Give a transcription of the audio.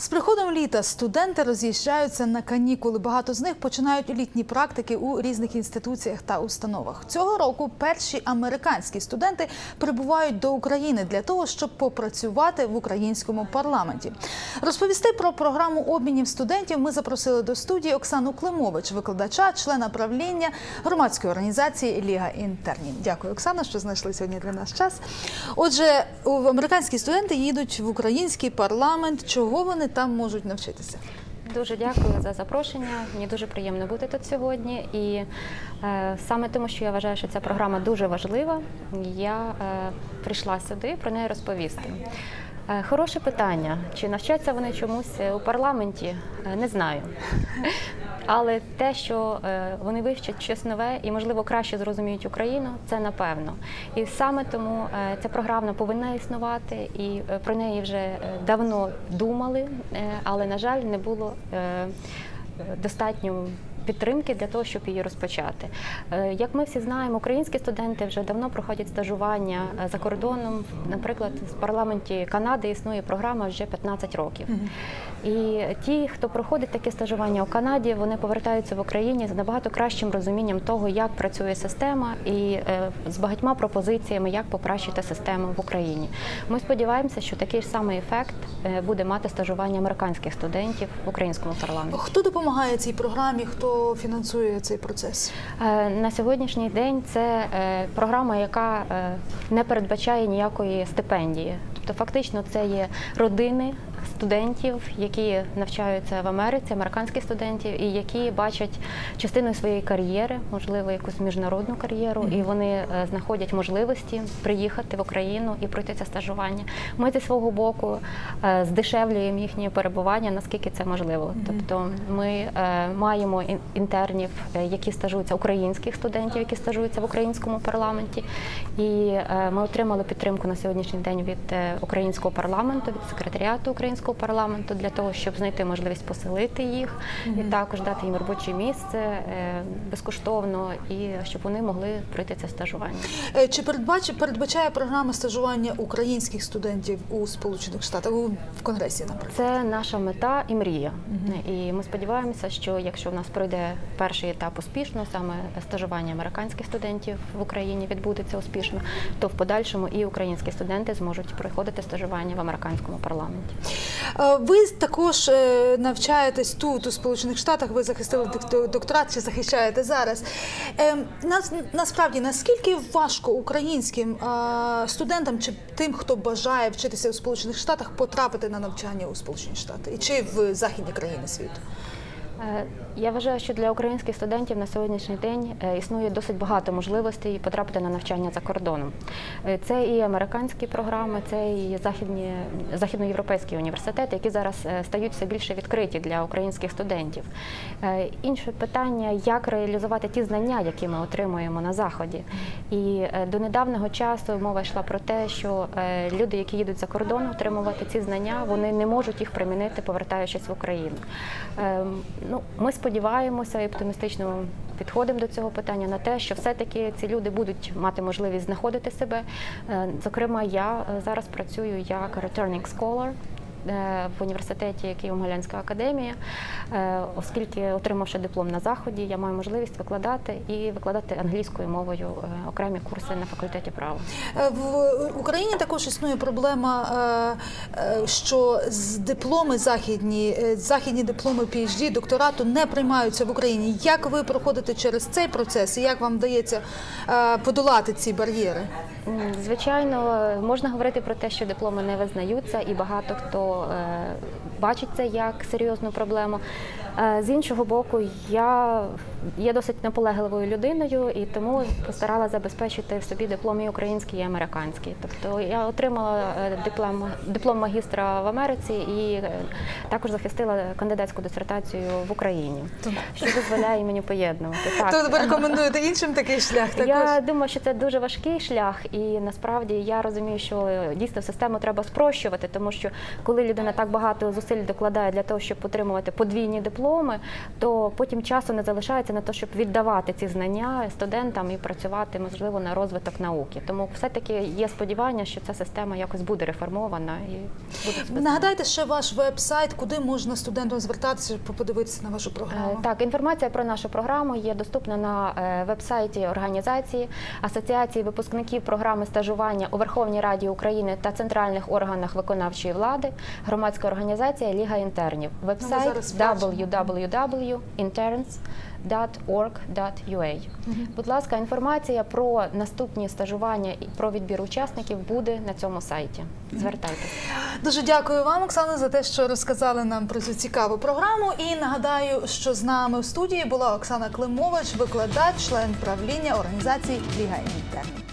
З приходом літа студенти роз'їжджаються на канікули. Багато з них починають літні практики у різних інституціях та установах. Цього року перші американські студенти прибувають до України для того, щоб попрацювати в українському парламенті. Розповісти про програму обмінів студентів ми запросили до студії Оксану Климович, викладача, члена правління громадської організації Ліга інтернів. Дякую, Оксана, що знайшли сьогодні для нас час. Отже, американські студенти їдуть в український парламент. Чого вони там можуть навчитися? Дуже дякую за запрошення. Мені дуже приємно бути тут сьогодні. І е, саме тому, що я вважаю, що ця програма дуже важлива, я е, прийшла сюди про неї розповісти. Е, Хороше питання. Чи навчаться вони чомусь у парламенті? Е, Не знаю. Але те, що е, вони вивчать щось нове і, можливо, краще зрозуміють Україну, це напевно. І саме тому е, ця програма повинна існувати, і е, про неї вже давно думали, але, на жаль, не було достатньо. Підтримки для того, щоб її розпочати. Е, Як ми всі знаємо, українські студенти вже давно проходять стажування е, за кордоном. Наприклад, в парламенті Канади існує програма вже 15 років. І ті, хто проходить таке стажування у Канаді, вони повертаються в Україні з набагато кращим розумінням того, як працює система, і е, з багатьма пропозиціями, як покращити систему в Україні. Ми сподіваємося, що такий ж самий ефект буде мати стажування американських студентів в українському парламенті. Хто допомагає цій програмі? Хто фінансує цей процес? Е, На сьогоднішній день це е, програма, яка е, не передбачає ніякої стипендії. Тобто, фактично, це є родини студентів, які навчаються в Америці, американських студентів, і які бачать частиною своєї кар'єри, можливо, якусь міжнародну кар'єру, і вони е, знаходять можливості приїхати в Україну і пройти це стажування. Ми зі свого боку е, здешевлюємо їхнє перебування, наскільки це можливо. Тобто, ми е, маємо інтернів, які стажуються, українських студентів, які стажуються в українському парламенті. І ми отримали підтримку на сьогоднішній день від українського парламенту, від секретаріату українського парламенту для того, щоб знайти можливість поселити їх і також дати їм робоче місце е, безкоштовно, і щоб вони могли пройти це стажування. Е, Чи передбач, передбачає програма стажування українських студентів у Сполучених Штатах в Конгресі, наприклад? Це наша мета і мрія. І ми сподіваємося, що якщо в нас пройде перший етап успішно, саме стажування американських студентів в Україні відбудеться успішно, то в подальшому і українські студенти зможуть проходити стажування в американському парламенті. Е, Ви також е, навчаєтесь тут, у Сполучених Штатах. Ви захистили док- докторат чи захищаєте зараз. Е, Нас насправді наскільки важко українським студентам чи тим, хто бажає вчитися у Сполучених Штатах, потрапити на навчання у Сполучені Штати чи в західні країни світу? Е, Я вважаю, що для українських студентів на сьогоднішній день е, існує досить багато можливостей потрапити на навчання за кордоном. Е, Це і американські програми, це і західні західноєвропейські університети, які зараз стають все більше відкриті для українських студентів. Інше питання, як реалізувати ті знання, які ми отримуємо на заході. І до недавнього часу мова йшла про те, що люди, які їдуть за кордон, отримувати ці знання, вони не можуть їх примінити, повертаючись в Україну. Ну, ми сподіваємося і оптимістично підходимо до цього питання на те, що все-таки ці люди будуть мати можливість знаходити себе. Е, Зокрема, я е, зараз працюю як returning scholar. Е, В університеті Києво-Могилянська академія, Е, оскільки отримавши диплом на заході, я маю можливість викладати і викладати англійською мовою е, окремі курси на факультеті права. В Україні також існує проблема, що з дипломи західні, західні дипломи PhD, докторату не приймаються в Україні. Як ви проходите через цей процес і як вам вдається подолати ці бар'єри? Звичайно, можна говорити про те, що дипломи не визнаються, і багато хто е, бачить це як серйозну проблему. Е, З іншого боку, я є досить наполегливою людиною і тому постарала забезпечити в собі диплом і український, і американський. Тобто я отримала е, диплом, диплом магістра в Америці і е, також захистила кандидатську дисертацію в Україні, що дозволяє мені поєднувати. Так. То ви рекомендуєте іншим такий шлях також? Я думаю, що це дуже важкий шлях, І насправді я розумію, що дійсно систему треба спрощувати, тому що коли людина так багато зусиль докладає для того, щоб отримувати подвійні дипломи, то потім часу не залишається на те, щоб віддавати ці знання студентам і працювати можливо на розвиток науки. Тому все-таки є сподівання, що ця система якось буде реформована і буде. Нагадайте ще ваш веб-сайт, куди можна студентам звертатися, щоб подивитися на вашу програму. Е, Так, інформація про нашу програму є доступна на е, веб-сайті організації Асоціації випускників програми стажування у Верховній Раді України та центральних органах виконавчої влади, громадська організація Ліга інтернів. Веб-сайт зараз бачимо. www.interns.org.ua. Будь ласка, інформація про наступні стажування і про відбір учасників буде на цьому сайті. Звертайтеся. Дуже дякую вам, Оксана, за те, що розказали нам про цю цікаву програму. І нагадаю, що з нами в студії була Оксана Климович, викладач, член правління організації Ліга інтернів.